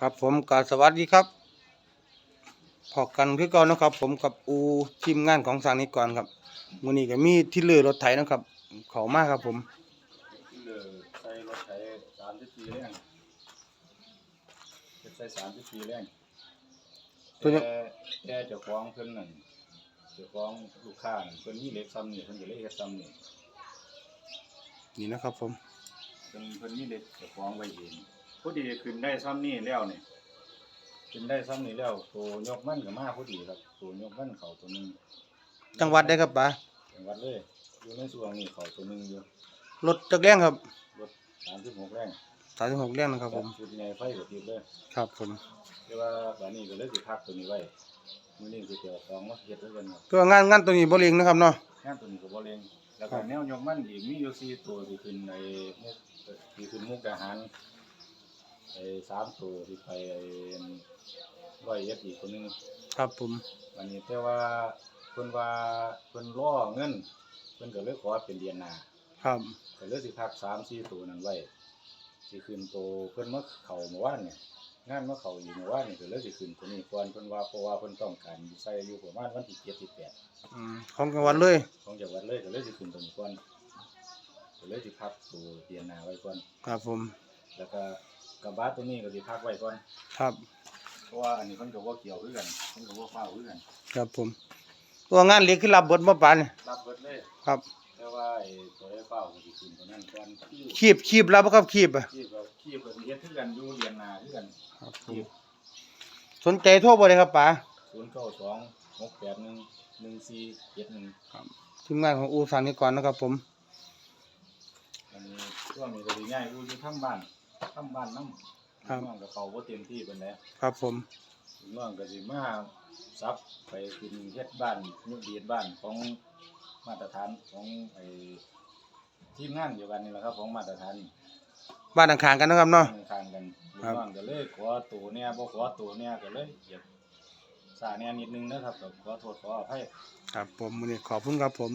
ครับผมกราบสวัสดีครับพอกันคือเก่านะครับ ผมกับอูทีมงานของสร้างนิกรครับมื้อนี้ก็มีที่เลือรถไถนะครับเขามาครับผมที่เหลือใส่รถไถสามสิบปีแรงใส่สามสิบปีแรงตัวนี้แต่แต่เจ้าของเพิ่นนั่นเจ้าของลูกค้านั่นเพิ่นมีเหล็กซ้ำนี่เพิ่นก็เลยเฮ็ดซ้ำนี่นี่นะครับผมเพิ่นเพิ่นมีเหล็กเจ้าของไว้เอง พอดีขึ้นได้ซ้ำนี่แล้วนี่ขึ้นได้ซ้ำนี่แล้วตัวยกมันก็มาพอดีครับตัวยกมันเข้าตัวหนึงจังหวัดได้ครับป๋าจังหวัดเลยอยู่ในส่วนนี้เข้าตัวหนึงอยู่รถจักรแรงครับรถ36แรง36แรงนะครับผมชุดใหญ่ไฟก็ติดเลยครับผมแต่ว่าบัดนี้ก็เลยสิพักตัวนี้ไว้มื้อนี้สิเกี่ยวของมาเฮ็ดด้วยกันครับตัวงานงานตัวนี้บ่เล็งนะครับเนาะงานตัวนี้ก็บ่เล็งแล้วครัก็บแนวยกมันอีกมีอยู่สี่ตัวที่ขึ้นในมุกที่ขึ้นมุกทหาร ไอ้สามตัวที่ไปไอ้ร้อยเอ็ดอีกคนหนึงครับผม วันนี้แต่ว่าเพิ่นว่าเพิ่นรอเงินเพิ่นก็เลยขอเป็นเดือนหน้าครับก็เลยสิพักสามสี่ตัวนั้นไว้สิขึ้นตัวเพิ่นมาเข้าเมื่อวานเนี่ยงานมาเข้าอยู่เมื่อวานนี่ก็เลยสิขึ้นตัวนี้ก่อนเพิ่นว่าเพราะว่าเพิ่นต้องการใส่อยู่ประมาณวันที่7ที่8อืมของจังหวัดเลยของจังหวัดเลยก็เลยสิขึ้นตัวนี้ก่อนก็เลยสิพักตัวเดือนหน้าไว้ก่อนครับผม แล้วก็กระบะตัวนี้ก็สิพักไว้ก่อน ครับ เพราะว่าอันนี้เพิ่นก็บ่เกี่ยวคือกันเพิ่นก็บ่ฟ้าวคือกัน ครับผม ตัวงานเล็กคือรับบทบ่ป๋าเนี่ยรับเบิดเลย ครับ แต่ว่าไอ้ตัวได้ฟ้าวก็สิขึ้นตัวนั้นก่อนที่คีบคีบรับบ่ครับคีบอะที่ก็ที่ก็สิเฮ็ดคือกันอยู่เดือนหน้าคือกันครับผที่มสนใจโทรบ่ได้ครับป๋า092 681 1471ครับทีมงานของอูสร้างนิกรนะครับผม อันนี้ช่วงนี้ก็สิย้ายอยู่อยู่ทางบ้าน ทางบ้านนำครับ น้องก็เข้าบ่เต็มที่ปานใดครับผม น้องก็สิมาซับไปกินเฮ็ดบ้านยุคดีดบ้านของมาตรฐานของไอ้ทีมงานเดียวกันนี่แหละครับของมาตรฐานบ้านข้างๆกันนะครับเนาะ ข้างๆกันลูกครับ น้องก็เลยขอตัวเนี่ยบ่ขอตัวเนี่ยก็เลยเหยียบสาเนี่ยนิดนึงนะครับก็ขอโทษขออภัย ครับผมมื้อนี้ขอบคุณครับผม